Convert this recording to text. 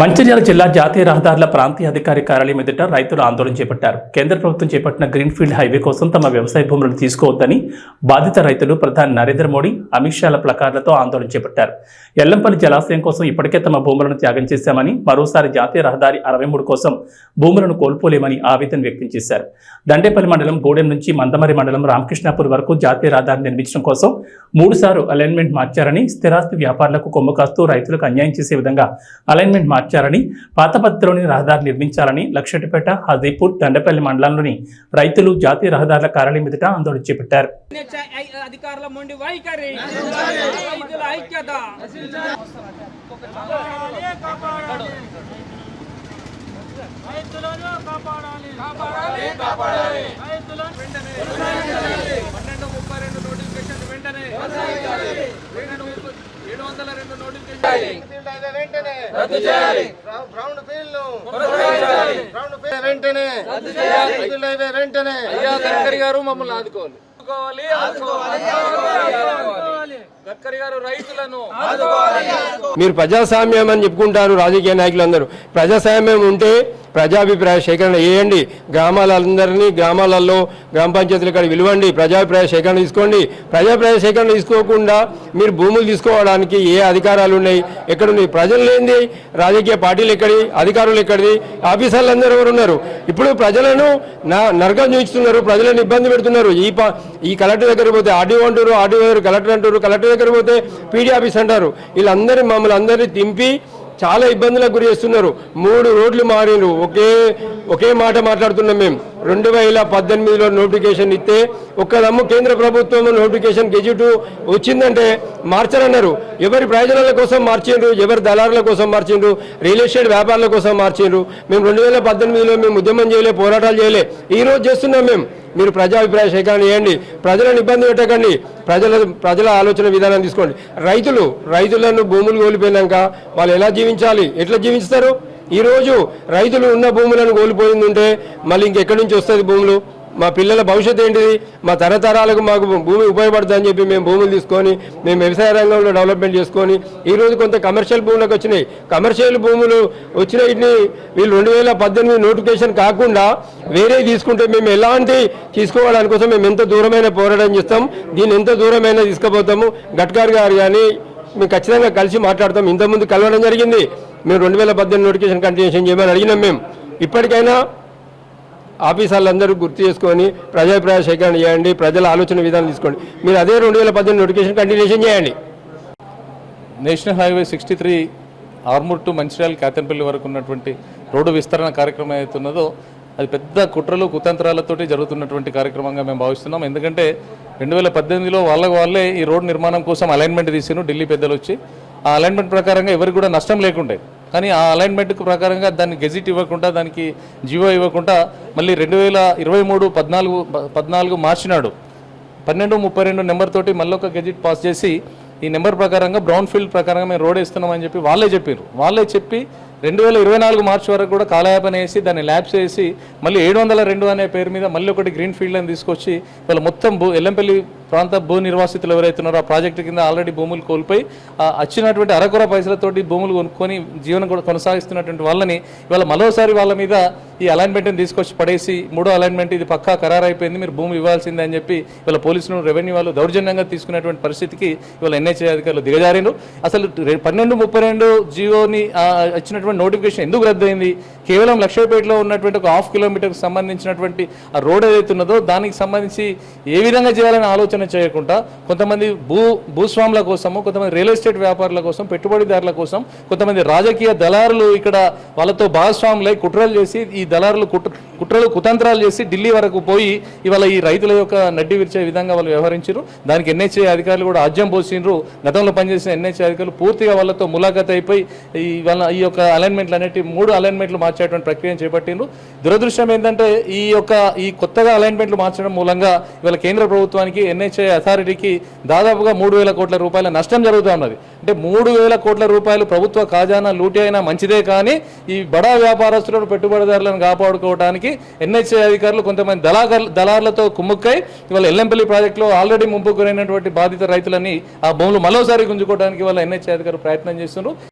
మంచిర్యాల జిల్లా జాతీయ రహదారుల ప్రాంతీయ అధికారి కార్యాలయం ఎదుట రైతులు ఆందోళన చేపట్టారు. కేంద్ర ప్రభుత్వం చేపట్టిన గ్రీన్ఫీల్డ్ హైవే కోసం తమ వ్యవసాయ భూములను తీసుకోవద్దని బాధిత రైతులు ప్రధాని నరేంద్ర మోడీ అమిత్ షాల ప్లకార్లతో ఆందోళన చేపట్టారు. ఎల్లంపల్లి జలాశయం కోసం ఇప్పటికే తమ భూములను త్యాగం చేశామని మరోసారి జాతీయ రహదారి అరవై మూడు కోసం భూములను కోల్పోలేమని ఆవేదన వ్యక్తం చేశారు. దండేపల్లి మండలం గూడెం నుంచి మందమరి మండలం రామకృష్ణాపూర్ వరకు జాతీయ రహదారి నిర్మించడం కోసం మూడుసార్లు అలైన్మెంట్ మార్చారని స్థిరాస్తి వ్యాపారులకు కొమ్ము కాస్తూ రైతులకు అన్యాయం చేసే విధంగా అలైన్మెంట్ మార్చారు. మార్చాలని పద్ధతిలోని రహదారి నిర్మించాలని లక్షటిపేట హాజీపూర్ దండపల్లి మండలంలోని రైతులు జాతీయ రహదారుల కార్యాలయం ఎదుట ఆందోళన చేపట్టారు. అధికారుల మొండి వైఖరి. రైతుల ఐక్యత. రైతులను కాపాడాలి. కాపాడాలి. కాపాడాలి. రైతులను వెంటనే పన్నెండు ముప్పై రెండు నోటిఫికేషన్ వెంటనే పన్నెండు ముప్పై- ఏడు వందల రెండు నోటిఫికేషన్ వెంటనే రద్దు చేయాలి. గ్రౌండ్ ఫీల్డ్ను గ్రౌండ్ ఫీల్డ్ వెంటనే రద్దు చేయాలి. వెంటనే అయ్యా గడ్కరీ గారు మమ్మల్ని ఆదుకోవాలి. ఆదుకోవాలి ఆదుకోవాలి గడ్కరీ గారు రైతులను మీరు ప్రజాస్వామ్యం అని చెప్పుకుంటారు రాజకీయ నాయకులందరూ. ప్రజాస్వామ్యం ఉంటే ప్రజాభిప్రాయ సేకరణ చేయండి. గ్రామాలందరినీ గ్రామాలలో గ్రామ పంచాయతీలు ఇక్కడ విలువండి ప్రజాభిప్రాయ సేకరణ తీసుకోండి. ప్రజాభిప్రాయ సేకరణ తీసుకోకుండా మీరు భూములు తీసుకోవడానికి ఏ అధికారాలు ఉన్నాయి? ఎక్కడున్నాయి? ప్రజలు లేనిది రాజకీయ పార్టీలు ఎక్కడి? అధికారులు ఎక్కడిది? ఆఫీసర్లు అందరూ ఎవరు ఉన్నారు? ఇప్పుడు ప్రజలను నా నరకం చూపిస్తున్నారు. ప్రజలను ఇబ్బంది పెడుతున్నారు. ఈ ప- ఈ కలెక్టర్ దగ్గర పోతే ఆర్డీఓ అంటారు ఆర్డీఓ కలెక్టర్ అంటారు కలెక్టర్ దగ్గర పోతే పీడీ ఆఫీస్ అంటారు. వీళ్ళందరూ మమ్మల్ని అందరినీ తింపి చాలా ఇబ్బందులకు గురి చేస్తున్నారు. మూడు రోడ్లు మారినరు ఒకే ఒకే మాట మాట్లాడుతున్నాం మేము. రెండు వేల పద్దెనిమిదిలో నోటిఫికేషన్ ఇస్తే ఒక్కదమ్ము కేంద్ర ప్రభుత్వం నోటిఫికేషన్ గెజిట్ వచ్చిందంటే మార్చారన్నారు. ఎవరి ప్రయోజనాల కోసం మార్చిండ్రు? ఎవరి దళారుల కోసం మార్చిండ్రు? రియల్ ఎస్టేట్ వ్యాపారుల కోసం మార్చిండ్రు? మేము రెండు వేల పద్దెనిమిదిలో మేము ఉద్యమం చేయలే పోరాటాలు చేయలే. ఈ రోజు చేస్తున్నాం మేము. మీరు ప్రజాభిప్రాయ సేకరణ చేయండి. ప్రజలను ఇబ్బంది పెట్టకండి. ప్రజల ప్రజల ఆలోచన విధానం తీసుకోండి. రైతులు రైతులను భూములు కోల్పోయినాక వాళ్ళు ఎలా జీవించాలి? ఎట్లా జీవిస్తారు? ఈరోజు రైతులు ఉన్న భూములను కోల్పోయింది ఉంటే మళ్ళీ ఇంకెక్కడి నుంచి వస్తుంది భూములు? మా పిల్లల భవిష్యత్తు ఏంటిది? మా తరతరాలకు మాకు భూమి ఉపయోగపడుతుందని చెప్పి మేము భూములు తీసుకొని మేము వ్యవసాయ రంగంలో డెవలప్మెంట్ చేసుకొని ఈరోజు కొంత కమర్షియల్ భూములకు వచ్చినాయి. కమర్షియల్ భూములు వచ్చిన వీటిని వీళ్ళు రెండు వేల పద్దెనిమిది నోటిఫికేషన్ కాకుండా వేరే తీసుకుంటే మేము ఎలాంటి తీసుకోవడానికి కోసం మేము ఎంత దూరమైన పోరాటం చేస్తాం? దీన్ని ఎంత దూరమైనా తీసుకుపోతాము? గట్కార్ గారు కానీ మేము ఖచ్చితంగా కలిసి మాట్లాడతాం. ఇంతకుముందు కలవడం జరిగింది. మేము రెండు వేల పద్దెనిమిది నోటిఫికేషన్ కంటిన్యూషన్ చేయమని అడిగినాం మేము. ఇప్పటికైనా ఆఫీసర్లందరూ గుర్తు చేసుకొని ప్రజాభిప్రాయ సేకరణ చేయండి ప్రజల ఆలోచన విధానం తీసుకోండి. మీరు అదే రెండు వేల పద్దెనిమిది నోటిఫికేషన్ కంటిన్యూషన్ చేయండి. National highway sixty three Armoor to Mancherial Kathampalli వరకు ఉన్నటువంటి రోడ్డు విస్తరణ కార్యక్రమం ఏదైతున్నదో అది పెద్ద కుట్రలు కుతంత్రాలతోటి జరుగుతున్నటువంటి కార్యక్రమంగా మేము భావిస్తున్నాం. ఎందుకంటే రెండు వేల పద్దెనిమిదిలో వాళ్ళకు వాళ్ళే ఈ రోడ్డు నిర్మాణం కోసం అలైన్మెంట్ తీసిను ఢిల్లీ పెద్దలు వచ్చి ఆ అలైన్మెంట్ ప్రకారంగా ఎవరికి కూడా నష్టం లేకుండే. కానీ ఆ అలైన్మెంట్ ప్రకారంగా దాన్ని గెజిట్ ఇవ్వకుండా దానికి జీవో ఇవ్వకుండా మళ్ళీ రెండు వేల ఇరవై మూడు పద్నాలుగు పద్నాలుగు మార్చినాడు పన్నెండు ముప్పై రెండు నెంబర్ తోటి మళ్ళీ ఒక గెజిట్ పాస్ చేసి ఈ నెంబర్ ప్రకారంగా బ్రౌన్ ఫీల్డ్ ప్రకారంగా మేము రోడ్ వేస్తున్నామని చెప్పి వాళ్ళే చెప్పారు వాళ్ళే చెప్పి రెండు వేల ఇరవై నాలుగు మార్చి వరకు కూడా కాలయాపన వేసి దాన్ని ల్యాబ్స్ వేసి మళ్ళీ ఏడు వందల రెండు అనే పేరు మీద మళ్ళీ ఒకటి గ్రీన్ ఫీల్డ్ అని తీసుకొచ్చి వాళ్ళు మొత్తం భూ ఎల్లంపల్లి ప్రాంత భూ నిర్వాసితులు ఎవరైతే ఉన్నారో ఆ ప్రాజెక్టు కింద ఆల్రెడీ భూములు కోల్పోయి వచ్చినటువంటి అరకొర పైసలతోటి భూములు కొనుక్కొని జీవనం కూడా కొనసాగిస్తున్నటువంటి వాళ్ళని ఇవాళ మరోసారి వాళ్ళ మీద ఈ అలైన్మెంట్ని తీసుకొచ్చి పడేసి మూడో అలైన్మెంట్ ఇది పక్కా ఖరారైపోయింది మీరు భూమి ఇవ్వాల్సిందే అని చెప్పి ఇవాళ పోలీసులు రెవెన్యూ వాళ్ళు దౌర్జన్యంగా తీసుకునేటువంటి పరిస్థితికి ఇవాళ ఎన్హెచ్ఏ అధికారులు దిగజారిను అసలు పన్నెండు ముప్పై రెండు జియోని వచ్చినటువంటి ఇచ్చినటువంటి నోటిఫికేషన్ ఎందుకు రద్దయింది? కేవలం లక్ష్మీపేటలో ఉన్నటువంటి ఒక హాఫ్ కిలోమీటర్కి సంబంధించినటువంటి ఆ రోడ్ ఏదైతే ఉన్నదో దానికి సంబంధించి ఏ విధంగా చేయాలని ఆలోచన చేయకుండా కొంతమంది భూ భూస్వాముల కోసము కొంతమంది రియల్ ఎస్టేట్ వ్యాపారుల కోసం పెట్టుబడిదారుల కోసం కొంతమంది రాజకీయ దళారులు ఇక్కడ వాళ్ళతో భాగస్వాములై కుట్రలు చేసి ఈ దళారులు కుట్ర కుట్రలు కుతంత్రాలు చేసి ఢిల్లీ వరకు పోయి ఇవాళ ఈ రైతుల యొక్క నడ్డి విరిచే విధంగా వాళ్ళు వ్యవహరించారు దానికి ఎన్హెచ్ఏ అధికారులు కూడా ఆజ్యం పోసిండ్రు. గతంలో పనిచేసిన ఎన్హెచ్ఏ అధికారులు పూర్తిగా వాళ్ళతో ములాఖత్ అయిపోయి ఈ వాళ్ళ ఈ యొక్క అలైన్మెంట్లు అనేటి మూడు అలైన్మెంట్లు మార్చేటువంటి ప్రక్రియను చేపట్టిండ్రు. దురదృష్టం ఏంటంటే ఈ యొక్క ఈ కొత్తగా అలైన్మెంట్లు మార్చడం మూలంగా ఇవాళ కేంద్ర ప్రభుత్వానికి ఎన్హెచ్ఐ అథారిటీకి దాదాపుగా మూడు వేల కోట్ల రూపాయల నష్టం జరుగుతూ ఉన్నది. అంటే మూడు వేల కోట్ల రూపాయలు ప్రభుత్వ ఖజానా లూటి అయినా మంచిదే కానీ ఈ బడా వ్యాపారస్తులను పెట్టుబడిదారులను కాపాడుకోవడానికి ఎన్హెచ్ఐ అధికారులు కొంతమంది దళాగర్ దళారులతో కుమ్ముక్కై ఇవాళ ఎల్లంపల్లి ప్రాజెక్టులో ఆల్రెడీ ముంపు గురైనటువంటి బాధిత రైతులని ఆ భూములు మరోసారి గుంజుకోవడానికి వాళ్ళ ఎన్హెచ్ఐ అధికారులు ప్రయత్నం చేస్తున్నారు.